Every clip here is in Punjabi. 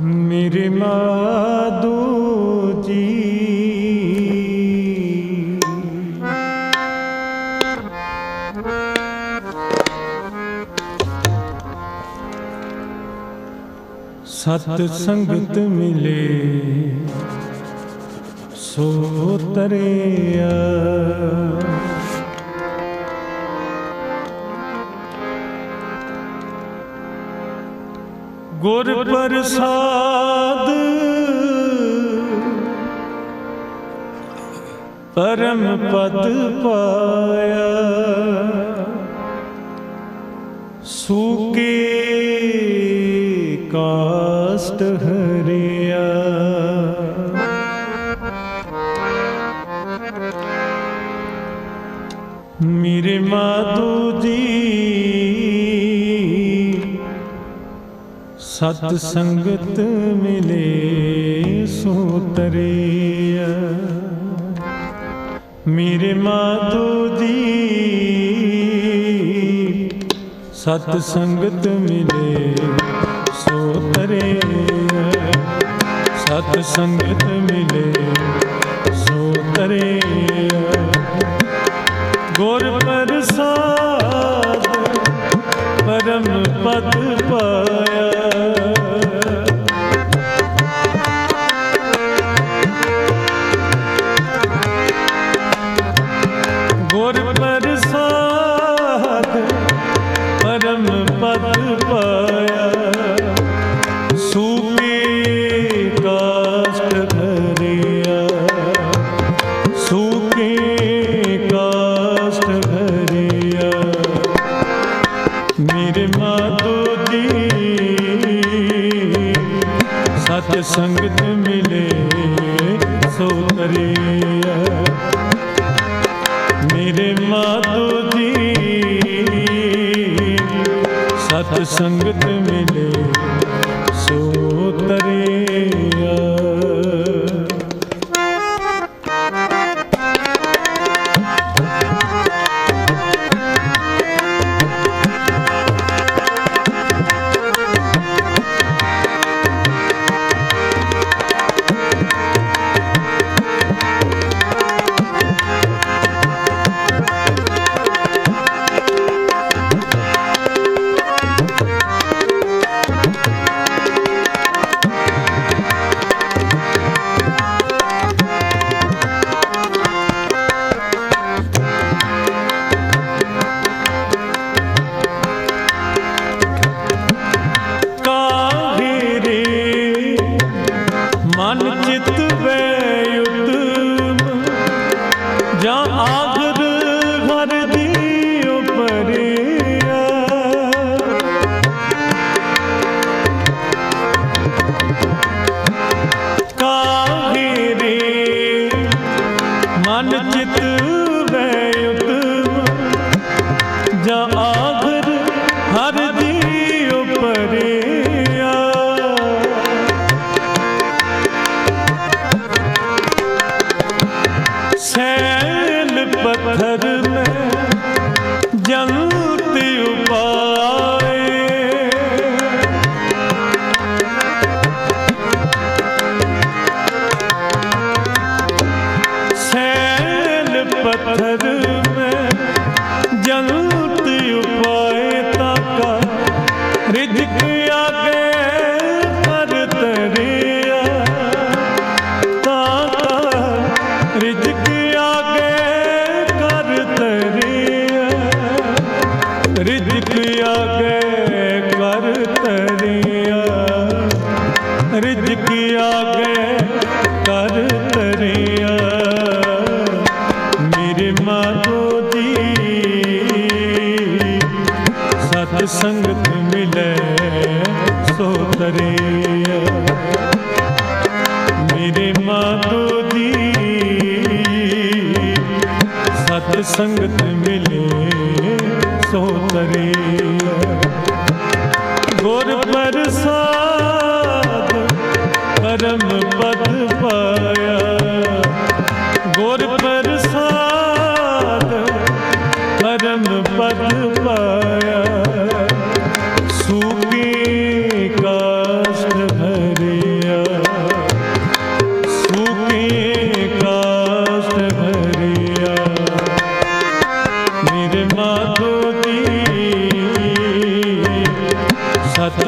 ਮੇਰੇ ਮਾਦੂ ਜੀ। ਸਤ ਸੰਗਤ ਮਿਲੇ ਸੋ ਤਰਿਆ। ਗੁਰ ਪ੍ਰਸਾਦ। ਪਰਮ ਪਦ ਪਾਇਆ। ਸੂਕੇ ਕਾਸਟ ਹਰਿਆ। ਮੇਰੇ ਮਾਤੂ ਜੀ ਸਤ ਸੰਗਤ ਮਿਲੇ ਸੋ ਤਰਿਆ। ਮੇਰੇ ਮਾਤੂ ਦੀ ਸਤ ਸੰਗਤ ਮਿਲੇ ਸੋ ਤਰਿਆ। ਸਤ ਸੰਗਤ ਮਿਲੇ ਸੋ ਤਰਿਆ। ਮੇਰੇ ਮਾਤੋ ਜੀ ਸਤ ਸੰਗਤ ਮਿਲੇ ਮਨ ਚਿਤ ਰਿਜਕ ਆਗੇ ਕਰ ਤਰਿਆ। ਰਿਜਕ ਆਗੇ ਕਰ ਤਰਿਆ। ਮੇਰੇ ਮਾਤੋ ਜੀ ਸਤ ਸੰਗਤ ਮਿਲੇ ਸੋ ਤਰਿਆ। ਮੇਰੇ ਮਾਤੋ ਜੀ ਸਤ ਸੰਗਤ ਮਿਲੇ ਸੋ ਤਰਿਆ ਗੁਰ ਪ੍ਰਸਾਦ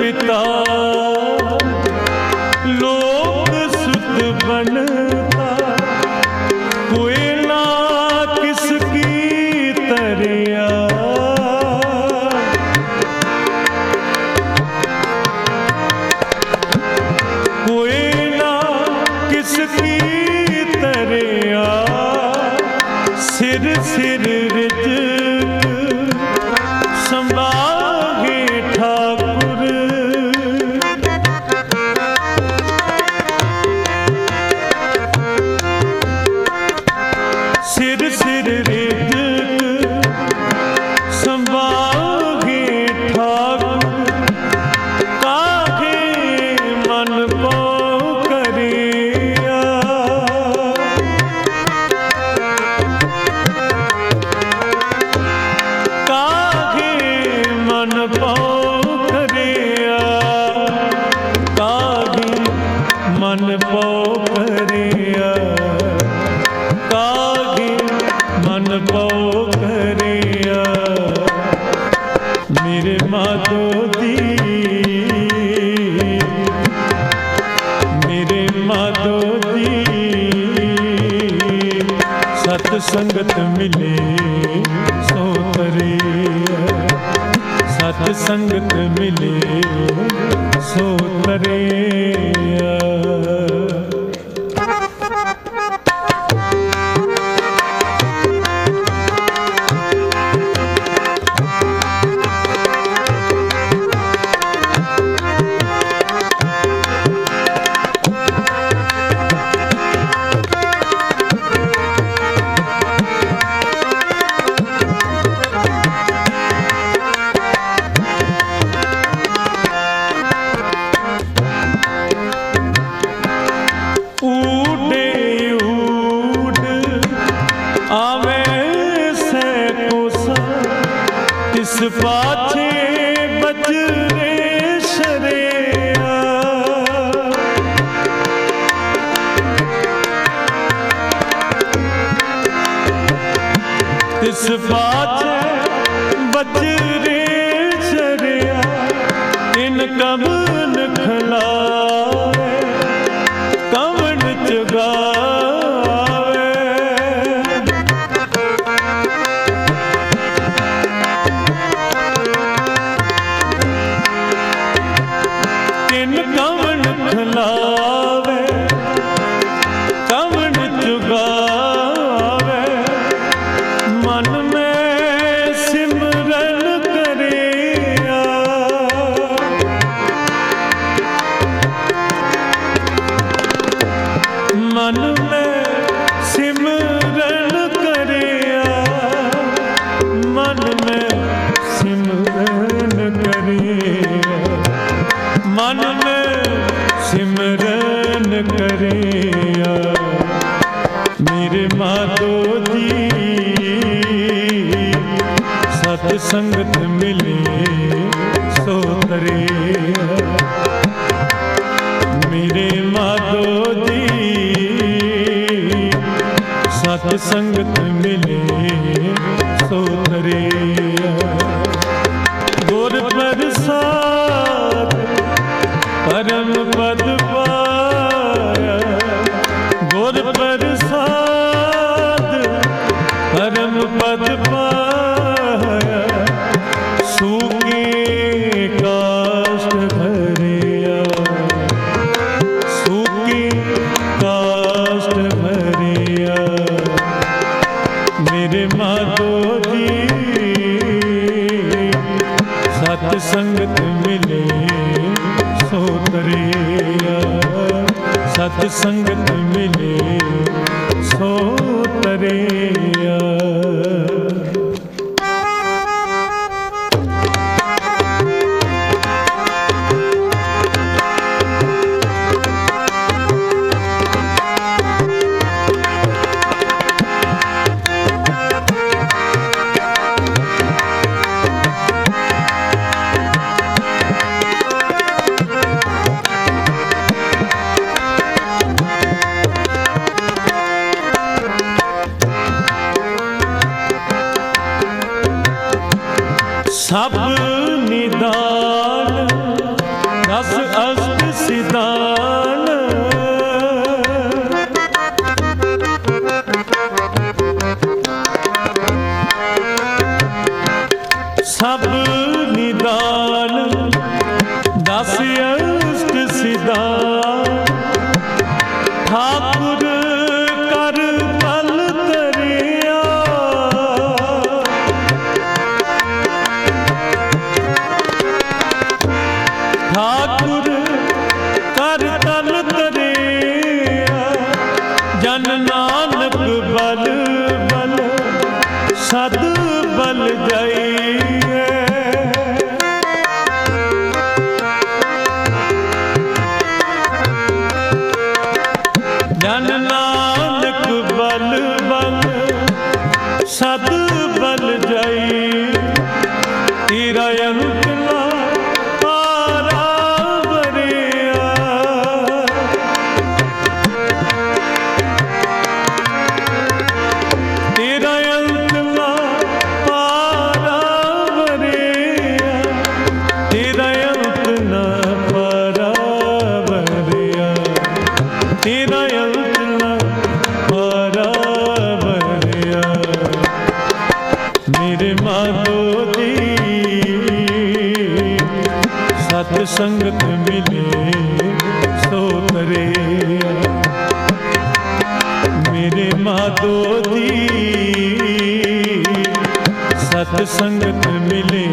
पिता ਸੰਗਤ ਮਿਲੇ ਸੋ ਤਰਿਆ ਸਤ ਸੰਗਤ ਮਿਲੇ ਸੋ ਤਰਿਆ ਤਿਸ ਪਾਛੇ ਬਜਰੇ ਸ਼ਰਿਆ ਇਨ ਕਬਨ ਖਲਾਵੇ ਕਵਣ ਚਗਾਵੇ ਤਿਨ ਕਵਣ ਖਲਾਵੇ। ਕਰਿਆ ਮੇਰੇ ਮਾਧੋ ਜੀ, ਸਤ ਸੰਗਤ ਮਿਲੇ ਸੋ ਤਰਿਆ ਮੇਰੇ ਮਾਧੋ ਜੀ, ਸਤ ਸੰਗਤ ਮਿਲੇ ਸੋ ਤਰਿਆ ਗੁਰ ਪ੍ਰਸਾਦ, ਪਰਮ ਪਦ ਪਾਇਆ ਸਤ ਸੰਗਤ ਮਿਲੇ ਸੋ ਤਰਿਆ Sab ਮੇਰੇ ਮਾਧੋ ਸਤ ਸੰਗਤ ਮਿਲੇ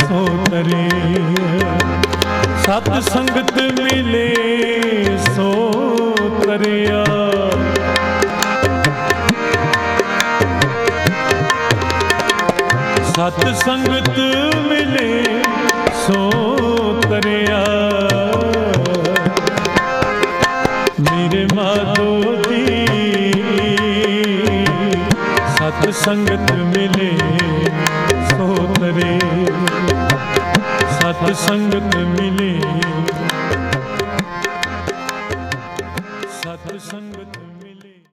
ਸੋ ਤਰਿਆ ਸਤ ਸੰਗਤ ਮਿਲੇ ਸੋ ਤਰਿਆ। ਸਤ ਸੰਗਤ ਮਿਲੇ ਸੋ ਤਰਿਆ। ਮੇਰੇ ਮਾਧੋ ਦੀ ਸੰਗਤ ਮਿਲੇ ਸੋ ਤਰੇ ਸਤ ਸੰਗਤ ਮਿਲੇ